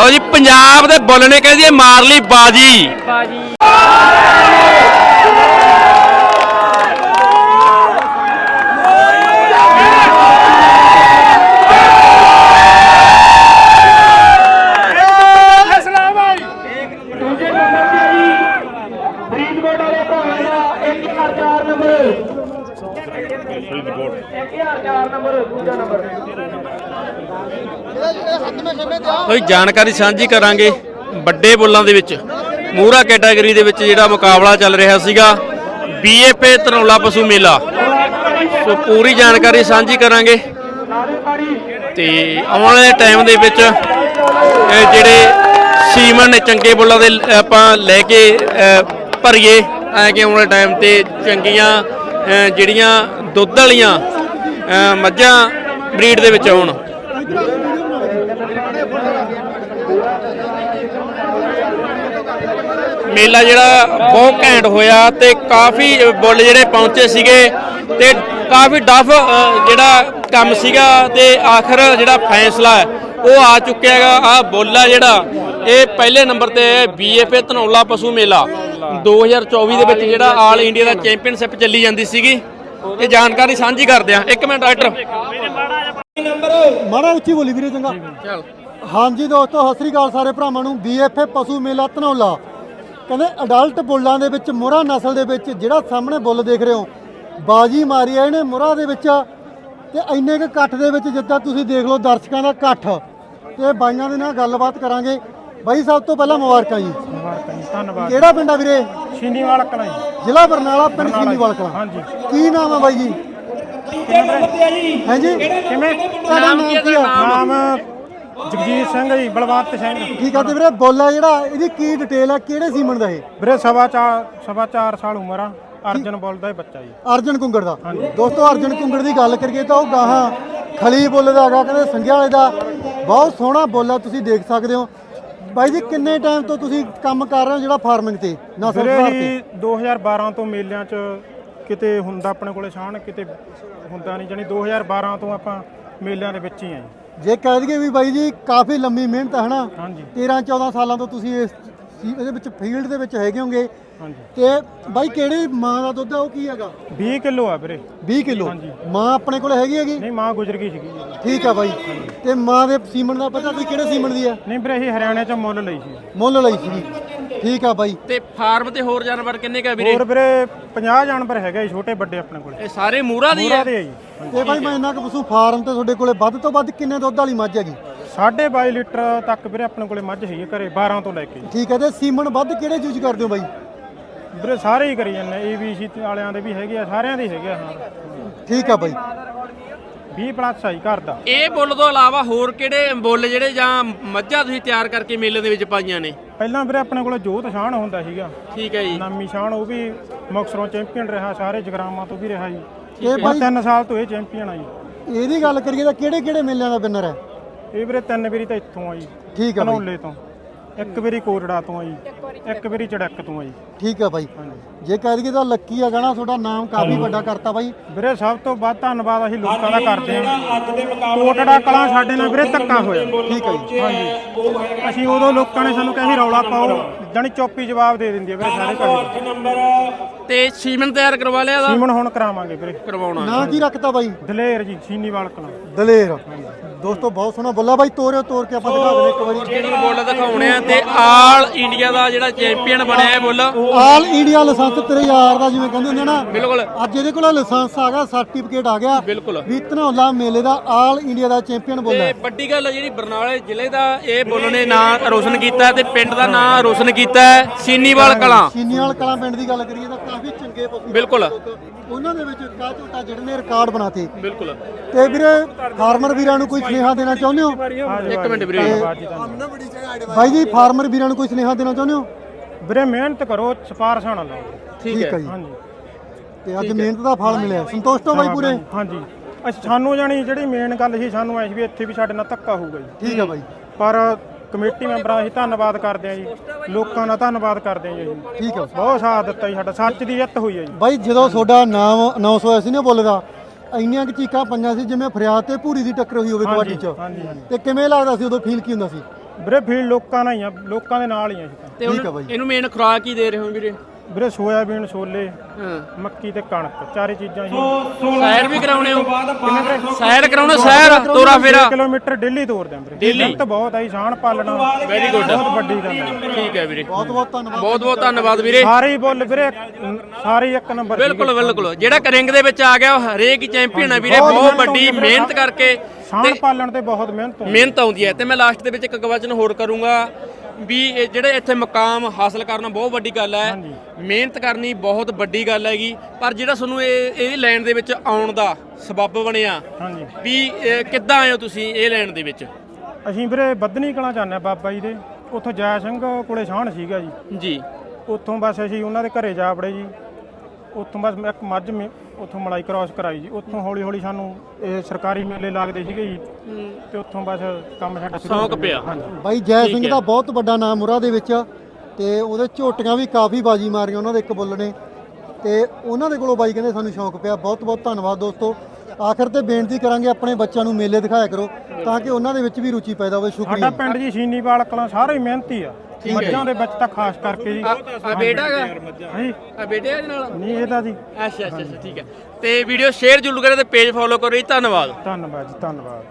ਲਓ ਜੀ ਪੰਜਾਬ ਦੇ ਬੁੱਲ ਨੇ ਕਹਿੰਦੀ ਮਾਰ ਲਈ ਬਾਜੀ। ਬਾਜੀ ਫਰੀਦਕੋਟ ਵਾਲੇ ਭਰਾਵਾਂ ਦਾ 1004 ਨੰਬਰ ਫਰੀਦਕੋਟ 1004 ਨੰਬਰ ਦੂਜਾ ਨੰਬਰ ਕੋਈ ਜਾਣਕਾਰੀ ਸਾਂਝੀ ਕਰਾਂਗੇ ਵੱਡੇ ਬੁੱਲਾਂ ਦੇ ਵਿੱਚ। ਮੂਰਾ ਕੈਟਾਗਰੀ ਦੇ ਵਿੱਚ ਜਿਹੜਾ ਮੁਕਾਬਲਾ ਚੱਲ ਰਿਹਾ ਸੀਗਾ ਬੀਏਪੀ ਧਨੌਲਾ ਪਸ਼ੂ ਮੇਲਾ। ਸੋ ਪੂਰੀ ਜਾਣਕਾਰੀ ਸਾਂਝੀ ਕਰਾਂਗੇ। ਤੇ ਆਉਣ ਵਾਲੇ ਟਾਈਮ ਦੇ ਵਿੱਚ ਜਿਹੜੇ ਸੀਮਨ ਨੇ ਚੰਗੇ ਬੁੱਲਾਂ ਦੇ ਆਪਾਂ ਲੈ ਕੇ ਭਰੀਏ। ਐ ਕਿ ਆਉਣ ਵਾਲੇ ਟਾਈਮ ਤੇ ਚੰਗੀਆਂ ਜਿਹੜੀਆਂ ਦੁੱਧ ਵਾਲੀਆਂ ਮੱਝਾਂ ਬਰੀਡ ਦੇ ਵਿੱਚ ਆਉਣ ਮੇਲਾ ਜਿਹੜਾ ਬਹੁਤ ਘੈਂਟ ਹੋਇਆ ਤੇ ਕਾਫੀ ਬੁੱਲ ਜਿਹੜੇ ਪਹੁੰਚੇ ਸੀਗੇ ਤੇ ਕਾਫੀ ਡਫ ਜਿਹੜਾ ਕੰਮ ਸੀਗਾ ਤੇ ਆਖਰ ਜਿਹੜਾ ਫੈਸਲਾ ਉਹ ਆ ਚੁੱਕਿਆ ਹੈਗਾ। ਆ ਬੁੱਲ ਆ ਜਿਹੜਾ, ਇਹ ਪਹਿਲੇ ਨੰਬਰ ਤੇ ਹੈ, ਬੀਏਪੀ ਧਨੌਲਾ ਪਸ਼ੂ ਮੇਲਾ। 2024 ਦੇ ਵਿੱਚ ਜਿਹੜਾ ਆਲ ਇੰਡੀਆ ਦਾ ਚੈਂਪੀਅਨਸ਼ਿਪ ਚੱਲੀ ਜਾਂਦੀ ਸੀਗੀ। ਇਹ ਜਾਣਕਾਰੀ ਸਾਂਝੀ ਕਰਦੇ ਆ ਇੱਕ ਮਿੰਟ, ਡਾਕਟਰ। ਮਾੜਾ ਉੱਚੀ ਬੋਲੀ ਵੀਰੇ ਚੰਗਾ। ਚੱਲ। ਹਾਂਜੀ ਦੋਸਤੋ ਸਤਿ ਸ੍ਰੀ ਅਕਾਲ ਸਾਰੇ ਭਰਾਵਾਂ ਨੂੰ। ਬੀਐਫਏ ਪਸ਼ੂ ਮੇਲਾ ਧਨੌਲਾ। ਕਹਿੰਦੇ ਅਡਲਟ ਬੁੱਲਾਂ ਦੇ ਵਿੱਚ ਮੁਰਾ ਨਸਲ ਦੇ ਵਿੱਚ ਜਿਹੜਾ ਸਾਹਮਣੇ ਬੁੱਲ ਦੇਖ ਰਹੇ ਹੋ ਬਾਜੀ ਮਾਰੀ ਆ ਇਹਨੇ ਮੁਰਾ ਦੇ ਵਿੱਚ। ਤੇ ਇੰਨੇ ਕੁ ਇਕੱਠ ਦੇ ਵਿੱਚ ਜਿੱਦਾਂ ਤੁਸੀਂ ਦੇਖ ਲਓ ਦਰਸ਼ਕਾਂ ਦਾ ਇਕੱਠ ਤੇ ਬਾਈਆਂ ਦੇ ਨਾਲ ਗੱਲਬਾਤ ਕਰਾਂਗੇ। ਬਾਈ ਸਭ ਤੋਂ ਪਹਿਲਾਂ ਮੁਬਾਰਕਾਂ ਜੀ। ਮੁਬਾਰਕਾਂ ਜੀ ਧੰਨਵਾਦ। ਕਿਹੜਾ ਪਿੰਡ ਆ ਵੀਰੇ? ਛੀਨੀਵਾਲ ਕਲਾਂ ਜੀ। ਜ਼ਿਲ੍ਹਾ ਬਰਨਾਲਾ ਪਿੰਡ ਸਿੰਘੀਵਾਲ ਕਲਾਂ। ਹਾਂਜੀ। ਕੀ ਨਾਮ ਆ ਬਾਈ ਜੀ? ਹਾਂਜੀ। ਕਿਵੇਂ? ਤੁਹਾਡਾ ਨਾਮ ਕੀ ਆ ਨਾਮ? ਜਗਜੀਤ ਸਿੰਘ ਜੀ ਬਲਵੰਤ ਸਿੰਘ। ਠੀਕ ਆ ਤੇ ਵੀਰੇ ਬੋਲ ਆ ਜਿਹੜਾ ਇਹਦੀ ਕੀ ਡਿਟੇਲ ਆ? ਕਿਹੜੇ ਸੀਮਨ ਦਾ ਇਹ? ਵੀਰੇ ਸਵਾ ਚਾਰ ਸਵਾ ਚਾਰ ਸਾਲ ਉਮਰ ਆ। ਅਰਜਨ ਬੋਲਦਾ ਹੀ ਬੱਚਾ ਜੀ। ਅਰਜਨ ਕੁੰਗੜ ਦਾ। ਦੋਸਤੋ ਅਰਜਨ ਕੁੰਗੜ ਦੀ ਗੱਲ ਕਰੀਏ ਤਾਂ ਉਹ ਗਾਹਾਂ ਖਲੀ ਬੁੱਲ ਦਾ ਹੈਗਾ ਕਹਿੰਦੇ ਸੰਘਿਆ ਵਾਲੇ ਦਾ। ਬਹੁਤ ਸੋਹਣਾ ਬੁੱਲ ਆ ਤੁਸੀਂ ਦੇਖ ਸਕਦੇ ਹੋ। ਬਾਈ ਜੀ ਕਿੰਨੇ ਟਾਈਮ ਤੋਂ ਤੁਸੀਂ ਕੰਮ ਕਰ ਰਹੇ ਹੋ ਜਿਹੜਾ ਫਾਰਮਿੰਗ ਤੇ? ਨਸਲ ਸੁਧਾਰ ਤੇ? ਜੀ 2012 ਤੋਂ ਮੇਲਿਆਂ 'ਚ ਕਿਤੇ ਹੁੰਦਾ ਆਪਣੇ ਕੋਲੇ ਸ਼ਾਨ ਕਿਤੇ ਹੁੰਦਾ ਨਹੀਂ। ਜਾਨੀ 2012 ਤੋਂ ਆਪਾਂ ਮੇਲਿਆਂ ਦੇ ਵਿੱਚ ਹੀ ਆ ਜੀ ਜੇ ਕਹਿ ਦਈਏ ਵੀ ਬਾਈ ਜੀ ਕਾਫੀ ਲੰਮੀ ਮਿਹਨਤ ਹੈ ਨਾ ਹਾਂਜੀ। 13 14 ਸਾਲਾਂ ਤੋਂ ਤੁਸੀਂ ਇਸ ਚੀ- ਇਹਦੇ ਵਿੱਚ ਫੀਲਡ ਦੇ ਵਿੱਚ ਹੈਗੇ ਹੋਗੇ। ਹਾਂਜੀ। ਤੇ ਬਾਈ ਕਿਹੜੀ ਮਾਂ ਦਾ ਦੁੱਧ ਆ ਉਹ ਕੀ ਹੈਗਾ? 20 ਕਿਲੋ ਆ ਵੀਰੇ। 20 ਕਿਲੋ। ਮਾਂ ਆਪਣੇ ਕੋਲ ਹੈਗੀ ਹੈਗੀ? ਨਹੀਂ ਮਾਂ ਗੁਜ਼ਰ ਗਈ ਸੀਗੀ। ਜੀ ਠੀਕ ਆ ਬਾਈ। ਤੇ ਮਾਂ ਦੇ ਸੀਮਨ ਦਾ ਪਤਾ ਕੋਈ ਕਿਹੜੇ ਸੀਮਨ ਦੀ ਆ? ਨਹੀਂ ਵੀਰੇ ਇਹ ਹਰਿਆਣੇ 'ਚ ਮੁੱਲ ਲਈ ਸੀ। ਮੁੱਲ ਲਈ ਸੀ। ਠੀਕ ਆ ਬਾਈ। ਤੇ ਫਾਰਮ ਤੇ ਹੋਰ ਜਾਨਵਰ ਕਿੰਨੇ ਕਾ ਵੀਰੇ? ਹੋਰ ਵੀਰੇ 50 ਜਾਨਵਰ ਹੈਗੇ ਜੀ ਛੋਟੇ ਵੱਡੇ ਆਪਣੇ ਕੋਲੇ। ਇਹ ਸਾਰੇ ਮੂਰਾ ਦੀ ਪੂਰਾ ਹੈ ਦੇ ਆ ਜੀ। ਤੇ ਬਾਈ ਮੈਂ ਇਹਨਾਂ ਕੁ ਪਸ਼ੂ ਫਾਰਮ ਤੇ ਤੁਹਾਡੇ ਕੋਲੇ ਵੱਧ ਤੋਂ ਵੱਧ ਕਿੰਨੇ ਦੁੱਧ ਵਾਲੀ ਮੱਝ ਹੈਗੀ? ਸਾਢੇ 22 ਲੀਟਰ ਤੱਕ ਵੀਰੇ ਆਪਣੇ ਕੋਲੇ ਮੱਝ ਹੈਗੀ ਘਰੇ 12 ਤੋਂ ਲੈ ਕੇ। ਠੀਕ ਹੈ ਤੇ ਸੀਮਨ ਵੱਧ ਕਿਹੜੇ ਯੂਜ਼ ਕਰਦੇ ਹੋ ਬਾਈ? ਵੀਰੇ ਸਾਰੇ ਹੀ ਕਰੀ ਜਾਂਦੇ ਏਬੀਸੀ ਵਾਲਿਆਂ ਦੇ ਵੀ ਹੈਗੇ ਆ ਸਾਰਿਆਂ ਦੇ ਹੀ ਹੈਗੇ ਆ ਹਾਂ। ਠੀਕ ਆ ਬਾਈ। 20 ਪਲੱਸ ਆਈ ਘਰ ਦਾ। ਇਹ ਬੁੱਲ ਤੋਂ ਇਲਾਵਾ ਹੋਰ ਕਿਹੜੇ ਬੁੱਲ ਜਿਹੜੇ ਜਾਂ ਮੱਝਾਂ ਤੁਸੀਂ ਤਿਆਰ ਕਰਕੇ ਮੇਲੇ ਦੇ ਵਿੱਚ ਪਾਈਆਂ ਨੇ? ਪਹਿਲਾਂ ਵੀਰੇ ਆਪਣੇ ਕੋਲੇ ਜੋਤ ਸ਼ਾਨ ਹੁੰਦਾ ਸੀਗਾ। ਠੀਕ ਹੈ ਜੀ। ਨਾਮੀ ਸ਼ਾਨ ਉਹ ਵੀ ਮੁਕਸਰੋਂ ਚੈਂਪੀਅਨ ਰਿਹਾ ਸਾਰੇ ਜਗਰਾਮਾਂ ਤੋਂ ਵੀ ਰਿਹਾ ਜੀ। ਇਹ ਬਾਈ 3 ਸਾਲ ਤੋਂ ਇਹ ਚੈਂਪੀਅਨ ਆ ਜੀ। ਇਹਦੀ ਗੱਲ ਕਰੀਏ ਤਾਂ ਕਿਹੜੇ ਕਿਹੜੇ ਮੇਲਿਆਂ ਦਾ ਵਿਨਰ ਹੈ? ਇਹ ਵੀਰੇ ਤਿੰਨ ਵਾਰੀ ਤਾਂ ਇੱਥੋਂ ਆ ਜੀ ਠੀਕ ਆ ਬਾਈ। ਤੋਂ। ਇੱਕ ਵਾਰੀ ਕੋਟੜਾ ਤੋਂ ਆ ਜੀ। ਇੱਕ ਵਾਰੀ ਚੜਕ ਤੋਂ ਆ ਜੀ। ਠੀਕ ਆ ਬਾਈ। ਜੇ ਕਹਿ ਦਈਏ ਤਾਂ ਲੱਕੀ ਆ ਗਾਣਾ ਤੁਹਾਡਾ ਨਾਮ ਕਾਫੀ ਵੱਡਾ ਕਰਤਾ ਬਾਈ। ਵੀਰੇ ਸਭ ਤੋਂ ਵੱਧ ਧੰਨਵਾਦ ਅਸੀਂ ਲੋਕਾਂ ਦਾ ਕਰਦੇ ਹਾਂ। ਕੋਟੜਾ ਕਲਾਂ ਸਾਡੇ ਨਾਲ ਵੀਰੇ ਧੱਕਾ ਹੋਇਆ। ਠੀਕ ਆ ਜੀ। ਹਾਂਜੀ। ਅਸੀਂ ਉਦੋਂ ਲੋਕਾਂ ਨੇ ਸਾਨੂੰ ਕਿਹਾ ਸੀ ਰੌਲਾ ਪਾਓ। ਜਾਣੀ ਚੋਪੀ ਜਵਾਬ ਦੇ ਦਿੰਦੀ ਹੈ ਵੀਰੇ ਸਾਰੇ ਘਰੇ। ਤੇ ਸੀਮਨ ਤਿਆਰ ਕਰਵਾ ਲਿਆ ਦਾ ਸੀਮਨ ਹੁਣ ਕਰਾਵਾਂਗੇ ਵੀਰੇ। ਕਰਵਾਉਣਾ। ਨਾਂ ਕੀ ਰੱਖਤਾ ਬਾਈ? ਦਲੇਰ ਜੀ ਸੀਨੀਵਾਲ ਕਲਾਂ। ਦਲੇਰ। ਦੋਸਤੋ ਬਹੁਤ ਸੋਹਣਾ ਬੱਲਾ ਬਾਈ ਤੋਰਿਓ ਤੋਰ ਕੇ ਆਪਾਂ ਦਿਖਾ ਦਿੰਦੇ ਇੱਕ ਵਾਰੀ। ਜਿਹੜੀ ਬੁੱਲ ਦਿਖਾਉਣੇ ਆ ਤੇ ਆਲ ਇੰਡੀਆ ਦਾ ਜਿਹੜਾ ਚੈਂਪੀਅਨ ਬਣਿਆ ਹੈ ਬੁੱਲ। ਆਲ ਇੰਡੀਆ ਲਾਇਸੈਂਸ ਤੇਰੇ ਯਾਰ ਦਾ ਜਿਵੇਂ ਕਹਿੰਦੇ ਹੁੰਦੇ ਨਾ। ਬਿਲਕੁਲ। ਅੱਜ ਇਹਦੇ ਕੋਲ ਲਾਇਸੈਂਸ ਆ ਗਿਆ ਸਰਟੀਫਿਕੇਟ ਆ ਗਿਆ। ਬਿਲਕੁਲ। ਵੀ ਧਨੌਲਾ ਮੇਲੇ ਦਾ ਆਲ ਇੰਡੀਆ ਦਾ ਚੈਂਪੀਅਨ ਬੋਲਦਾ ਤੇ ਵੱਡੀ ਗੱਲ ਹੈ ਜਿਹੜੀ ਬਰਨਾਲੇ ਜ਼ਿਲ੍ਹੇ ਦਾ ਇਹ ਬੁੱਲ ਨੇ ਨਾਂ ਰੋਸ਼ਨ ਕੀਤਾ ਤੇ ਪਿੰਡ ਦਾ ਨਾਂ ਰੋਸ਼ਨ ਕੀਤਾ ਹੈ ਸੀਨੀਵਾਲ ਕਲਾਂ। ਸੀਨੀਵਾਲ ਕਲਾਂ ਪਿੰਡ ਦੀ ਗੱਲ ਕਰੀਏ ਤਾਂ ਕਾਫੀ ਚੰਗੇ ਪਸ਼ੂ ਬਿਲਕੁਲ। ਉਹਨਾਂ ਦੇ ਵਿੱਚ ਕਾ ਝੋਟਾ ਜਿਹੜੇ ਨੇ ਰਿਕਾਰਡ ਬਣਾਤੇ। ਬਿਲਕੁਲ। ਤੇ ਵੀਰੇ ਫਾਰਮਰ ਵੀਰਾਂ ਨੂੰ ਕੋਈ ਸੁਨੇਹਾ ਦੇਣਾ ਚਾਹੁੰਦੇ ਹੋ? ਇੱਕ ਮਿੰਟ ਵੀਰੇ। ਧੰਨਵਾਦ ਜੀ ਤੁਹਾਨੂੰ ਬਾਈ ਜੀ ਫਾਰਮਰ ਵੀਰਾਂ ਨੂੰ ਕੋਈ ਸੁਨੇਹਾ ਦੇਣਾ ਚਾਹੁੰਦੇ ਹੋ? ਵੀਰੇ ਮਿਹਨਤ ਕਰੋ ਸਪਾਰਸ਼ਾਂ ਨਾ ਲਾਓ ਠੀਕ ਹੈ ਜੀ। ਹਾਂਜੀ। ਤੇ ਅੱਜ ਮਿਹਨਤ ਦਾ ਫਲ ਮਿਲਿਆ। ਸੰਤੁਸ਼ਟ ਹੋ ਬਾਈ ਪੂਰੇ? ਹਾਂਜੀ। ਅਸੀਂ ਸਾਨੂੰ ਜਾਣੀ ਜਿਹੜੀ ਮੇਨ ਗੱਲ ਸੀ ਸਾਨੂੰ ਐ ਸੀ ਵੀ ਇੱਥੇ ਵੀ ਸਾਡੇ ਨਾਲ ਧੱਕਾ ਹੋਊਗਾ ਜੀ। ਠੀਕ ਆ ਬਾਈ। ਪਰ ਕਮੇਟੀ ਮੈਂਬਰਾਂ ਅਸੀਂ ਧੰਨਵਾਦ ਕਰਦੇ ਆ ਜੀ। ਲੋਕਾਂ ਦਾ ਧੰਨਵਾਦ ਕਰਦੇ ਆ ਜੀ ਠੀਕ ਆ ਬਹੁਤ ਸਾਥ ਦਿੱਤਾ ਜੀ ਸਾਡਾ ਸੱਚ ਦੀ ਜਿੱਤ ਹੋਈ ਹੈ ਜੀ। ਬਾਈ ਜਦੋਂ ਤੁਹਾਡਾ ਨਾਮ ਅਨਾਉਂਸ ਹੋਇਆ ਸੀ ਨਾ ਬੋਲਦਾ ਇੰਨੀਆਂ ਕਿ ਚੀਕਾਂ ਪੰਜਾਂ ਸੀ ਜਿਵੇਂ ਫਰਿਆਦ ਤੇ ਪੂਰੀ ਦੀ ਟੱਕਰ ਹੋਈ ਹੋਵੇ ਕਬੱਡੀ 'ਚ। ਹਾਂਜੀ ਹਾਂਜੀ। ਤੇ ਕਿਵੇਂ ਲੱਗਦਾ ਸੀ ਉਦੋਂ ਫੀਲ ਕੀ ਹੁੰਦਾ ਸੀ? ਵੀਰੇ ਫੀਲਡ ਲੋਕਾਂ ਨਾਲ ਹੀ ਆ ਲੋਕਾਂ ਦੇ ਨਾਲ ਹੀ ਆ ਅਸੀਂ ਤਾਂ। ਤੇ ਠੀਕ ਆ ਬਾਈ। ਇਹਨੂੰ ਮੇਨ ਖੁਰਾਕ ਹੀ ਦੇ ਰਹੇ ਹੋ ਵੀਰੇ? ਵੀਰੇ ਸੋਇਆਬੀਨ ਛੋਲੇ ਹਾਂ। ਮੱਕੀ ਤੇ ਕਣਕ ਚਾਰੇ ਚੀਜ਼ਾਂ ਹੀ। ਸੈਰ ਵੀ ਕਰਾਉਣੇ ਹੋ। ਸੈਰ ਕਰਾਉਣੇ ਸੈਰ ਤੋਰਾ ਫੇਰਾ? ਕਿਲੋਮੀਟਰ ਡੇਲੀ ਤੋਰਦੇ ਆਂ ਵੀਰੇ। Daily? ਮਿਹਨਤ ਬਹੁਤ ਆਈ ਸਾਣ ਪਾਲਣਾ। Very good. ਬਹੁਤ ਵੱਡੀ ਗੱਲ ਹੈ ਠੀਕ ਹੈ ਵੀਰੇ। ਬਹੁਤ ਬਹੁਤ ਧੰਨਵਾਦ। ਬਹੁਤ ਬਹੁਤ ਧੰਨਵਾਦ ਵੀਰੇ। ਸਾਰੇ ਹੀ ਬੁੱਲ ਵੀਰੇ ਸਾਰੇ ਇੱਕ ਨੰਬਰ ਸੀਗੇ। ਬਿਲਕੁਲ ਬਿਲਕੁਲ। ਜਿਹੜਾ ਕਰਿੰਗ ਦੇ ਵਿੱਚ ਆ ਗਿਆ ਉਹ ਹਰੇਕ ਹੀ ਚੈਂਪੀਅਨ ਹੈ ਵੀਰੇ। ਬਹੁਤ ਵੱਡੀ ਮਿਹਨਤ ਕਰਕੇ ਸਾਣ ਪਾਲਣ ਤੇ ਬਹੁਤ ਮਿਹਨਤ ਹੁੰਦੀ ਮਿਹਨਤ ਆਉਂਦੀ ਹੈ। ਤੇ ਮੈਂ ਲਾਸਟ ਦੇ ਵਿੱਚ ਇੱਕ ਕਵਚਨ ਹੋਰ ਕਰੂੰਗਾ। ਵੀ ਇਹ ਜਿਹੜੇ ਇੱਥੇ ਮੁਕਾਮ ਹਾਸਲ ਕਰਨਾ ਬਹੁਤ ਵੱਡੀ ਗੱਲ ਹੈ। ਮਿਹਨਤ ਕਰਨੀ ਬਹੁਤ ਵੱਡੀ ਗੱਲ ਹੈਗੀ। ਪਰ ਜਿਹੜਾ ਤੁਹਾਨੂੰ ਇਹ ਇਹ ਲਾਈਨ ਦੇ ਵਿੱਚ ਆਉਣ ਦਾ ਸਬੱਬ ਬਣਿਆ ਹਾਂਜੀ। ਵੀ ਇਹ ਕਿੱਦਾਂ ਆਏ ਹੋ ਤੁਸੀਂ ਇਹ ਲਾਈਨ ਦੇ ਵਿੱਚ? ਅਸੀਂ ਵੀਰੇ ਬੱਧਨੀ ਕਲਾਂ ਜਾਂਦੇ ਹਾਂ ਬਾਬਾ ਜੀ ਦੇ। ਉੱਥੋਂ ਜੈ ਸਿੰਘ ਕੋਲੇ ਸਾਣ ਸੀਗਾ ਜੀ। ਜੀ। ਉੱਥੋਂ ਬਸ ਅਸੀਂ ਉਹਨਾਂ ਦੇ ਘਰੇ ਜਾ ਵੜੇ ਜੀ। ਉੱਥੋਂ ਬਸ ਮੈਂ ਇੱਕ ਮੱਝ ਮੇ- ਉੱਥੋਂ ਮਲਾਈ ਕ੍ਰਾਸ ਕਰਾਈ ਜੀ। ਉੱਥੋਂ ਹੌਲੀ ਹੌਲੀ ਸਾਨੂੰ ਇਹ ਸਰਕਾਰੀ ਮੇਲੇ ਲੱਗਦੇ ਸੀਗੇ ਜੀ। ਤੇ ਉੱਥੋਂ ਬਸ ਕੰਮ ਸਾਡਾ ਸ਼ੁਰੂ ਹੋ ਸ਼ੌਂਕ ਗਿਆ। ਪਿਆ। ਹਾਂਜੀ। ਬਾਈ ਜੈ ਠੀਕ ਸਿੰਘ ਹੈ। ਦਾ ਬਹੁਤ ਵੱਡਾ ਨਾਮ ਮੁਰਾ ਦੇ ਵਿੱਚ ਤੇ ਉਹਦੇ ਝੋਟੀਆਂ ਵੀ ਕਾਫੀ ਬਾਜੀ ਮਾਰੀਆਂ ਉਹਨਾਂ ਦੇ ਇੱਕ ਬੁੱਲ ਨੇ। ਤੇ ਉਹਨਾਂ ਦੇ ਕੋਲੋਂ ਬਾਈ ਕਹਿੰਦੇ ਸਾਨੂੰ ਸ਼ੌਂਕ ਪਿਆ। ਬਹੁਤ ਬਹੁਤ ਧੰਨਵਾਦ ਦੋਸਤੋ। ਆਖਰ ਤੇ ਬੇਨਤੀ ਕਰਾਂਗੇ ਆਪਣੇ ਬੱਚਿਆਂ ਨੂੰ ਮੇਲੇ ਦਿਖਾਇਆ ਕਰੋ ਤਾਂ ਕਿ ਉਹਨਾਂ ਦੇ ਵਿੱਚ ਵੀ ਰੁਚੀ ਪੈਦਾ ਹੋਵੇ ਸਾਡਾ ਸ਼ੁਕਰੀਆ ਪਿੰਡ ਜੀ ਸ਼ੀਨੀਵਾਲ ਕਲਾਂ ਸਾਰੇ ਹੀ ਮਿਹਨਤੀ ਆ। ਮੱਝਾਂ ਦੇ ਵਿੱਚ ਤਾਂ ਖਾਸ ਕਰਕੇ ਜੀ। ਆ ਆ ਬੇਟਾ ਹੈਗਾ? ਹਾਂਜੀ ਆ ਬੇਟੇ ਇਹਦੇ ਨਾਲ? ਨਹੀਂ ਇਹ ਤਾਂ ਜੀ। ਅੱਛਾ ਅੱਛਾ ਅੱਛਾ ਠੀਕ ਹੈ। ਤੇ ਵੀਡੀਓ ਸ਼ੇਅਰ ਜ਼ਰੂਰ ਕਰਿਓ ਤੇ ਪੇਜ ਫੋਲੋ ਕਰੋ ਜੀ। ਧੰਨਵਾਦ। ਧੰਨਵਾਦ ਜੀ ਧੰਨਵਾਦ।